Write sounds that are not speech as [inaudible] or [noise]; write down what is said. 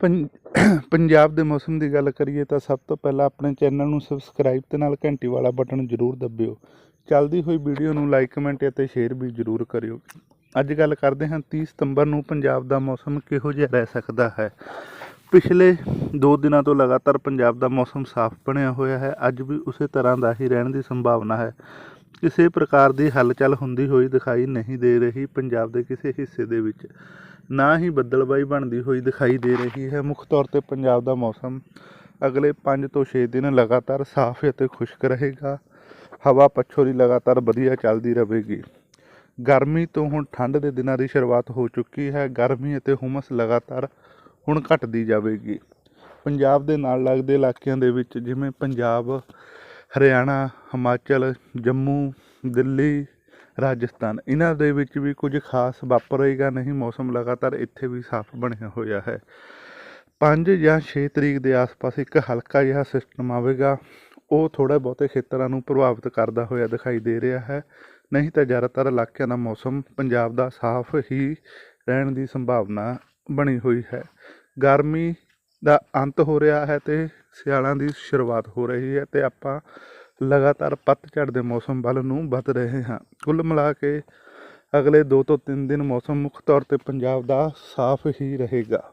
ਪੰ- [clears throat] ਪੰਜਾਬ ਦੇ ਮੌਸਮ ਦੀ ਗੱਲ ਕਰੀਏ ਤਾਂ ਸਭ ਤੋਂ ਪਹਿਲਾਂ ਆਪਣੇ ਚੈਨਲ ਨੂੰ ਸਬਸਕ੍ਰਾਈਬ ਤੇ ਨਾਲ ਘੰਟੀ ਵਾਲਾ ਬਟਨ ਜ਼ਰੂਰ ਦਬਿਓ। ਚੱਲਦੀ ਹੋਈ ਵੀਡੀਓ ਨੂੰ ਲਾਈਕ ਕਮੈਂਟ ਅਤੇ ਸ਼ੇਅਰ ਵੀ ਜ਼ਰੂਰ ਕਰਿਓ। ਅੱਜ ਗੱਲ ਕਰਦੇ ਹਾਂ 30 ਸਤੰਬਰ ਨੂੰ ਪੰਜਾਬ ਦਾ ਮੌਸਮ ਕਿਹੋ ਜਿਹਾ ਰਹਿ ਸਕਦਾ ਹੈ। ਪਿਛਲੇ 2 ਦਿਨਾਂ ਤੋਂ ਲਗਾਤਾਰ ਪੰਜਾਬ ਦਾ ਮੌਸਮ ਸਾਫ਼ ਬਣਿਆ ਹੋਇਆ ਹੈ। ਅੱਜ ਵੀ ਉਸੇ ਤਰ੍ਹਾਂ ਦਾ ਹੀ ਰਹਿਣ ਦੀ ਸੰਭਾਵਨਾ ਹੈ। ਕਿਸੇ ਪ੍ਰਕਾਰ ਦੀ ਹਲਚਲ ਹੁੰਦੀ ਹੋਈ ਦਿਖਾਈ ਨਹੀਂ ਦੇ ਰਹੀ ਪੰਜਾਬ ਦੇ ਕਿਸੇ ਹਿੱਸੇ ਦੇ ਵਿੱਚ। ਨਾ ਹੀ ਬੱਦਲਬਾਈ ਬਣਦੀ ਹੋਈ ਦਿਖਾਈ ਦੇ ਰਹੀ ਹੈ। ਮੁੱਖ ਤੌਰ ਤੇ ਪੰਜਾਬ ਦਾ ਮੌਸਮ ਅਗਲੇ 5 ਤੋਂ 6 ਦਿਨ ਲਗਾਤਾਰ ਸਾਫ਼ ਅਤੇ ਖੁਸ਼ਕ ਰਹੇਗਾ। ਹਵਾ ਪੱਛੋ ਦੀ ਲਗਾਤਾਰ ਵਧੀਆ ਚੱਲਦੀ ਰਹੇਗੀ। ਗਰਮੀ ਤੋਂ ਹੁਣ ਠੰਡ ਦੇ ਦਿਨਾਂ ਦੀ ਸ਼ੁਰੂਆਤ ਹੋ ਚੁੱਕੀ ਹੈ। ਗਰਮੀ ਅਤੇ ਹੁਮਸ ਲਗਾਤਾਰ ਹੁਣ ਘਟਦੀ ਜਾਵੇਗੀ। ਪੰਜਾਬ ਦੇ ਨਾਲ ਲੱਗਦੇ ਇਲਾਕਿਆਂ ਦੇ ਵਿੱਚ ਜਿਵੇਂ ਪੰਜਾਬ, ਹਰਿਆਣਾ, ਹਿਮਾਚਲ, ਜੰਮੂ, ਦਿੱਲੀ ਰਾਜਸਥਾਨ। ਇਹਨਾਂ ਦੇ ਵਿੱਚ ਵੀ ਕੁਝ ਖਾਸ ਵਾਪਰੇਗਾ ਨਹੀਂ, ਮੌਸਮ ਲਗਾਤਾਰ ਇੱਥੇ ਵੀ ਸਾਫ਼ ਬਣਿਆ ਹੋਇਆ ਹੈ। 5 ਜਾਂ 6 ਤਰੀਕ ਦੇ ਆਸ-ਪਾਸ ਇੱਕ ਹਲਕਾ ਜਿਹਾ ਸਿਸਟਮ ਆਵੇਗਾ। ਉਹ ਥੋੜਾ ਬਹੁਤੇ ਖੇਤਰਾਂ ਨੂੰ ਪ੍ਰਭਾਵਿਤ ਕਰਦਾ ਹੋਇਆ ਦਿਖਾਈ ਦੇ ਰਿਹਾ ਹੈ। ਨਹੀਂ ਤਾਂ ਜ਼ਿਆਦਾਤਰ ਇਲਾਕਿਆਂ ਦਾ ਮੌਸਮ ਪੰਜਾਬ ਦਾ ਸਾਫ਼ ਹੀ ਰਹਿਣ ਦੀ ਸੰਭਾਵਨਾ ਬਣੀ ਹੋਈ ਹੈ। ਗਰਮੀ ਦਾ ਅੰਤ ਹੋ ਰਿਹਾ ਹੈ ਤੇ ਸਿਆਲਾਂ ਦੀ ਸ਼ੁਰੂਆਤ ਹੋ ਰਹੀ ਹੈ ਤੇ ਆਪਾਂ ਲਗਾਤਾਰ ਪਤਝੜ ਦੇ ਮੌਸਮ ਵੱਲ ਨੂੰ ਵੱਧ ਰਹੇ ਹਾਂ। ਕੁੱਲ ਮਿਲਾ ਕੇ ਅਗਲੇ 2 ਤੋਂ 3 ਦਿਨ ਮੌਸਮ ਮੁੱਖ ਤੌਰ ਤੇ ਪੰਜਾਬ ਦਾ ਸਾਫ਼ ਹੀ ਰਹੇਗਾ।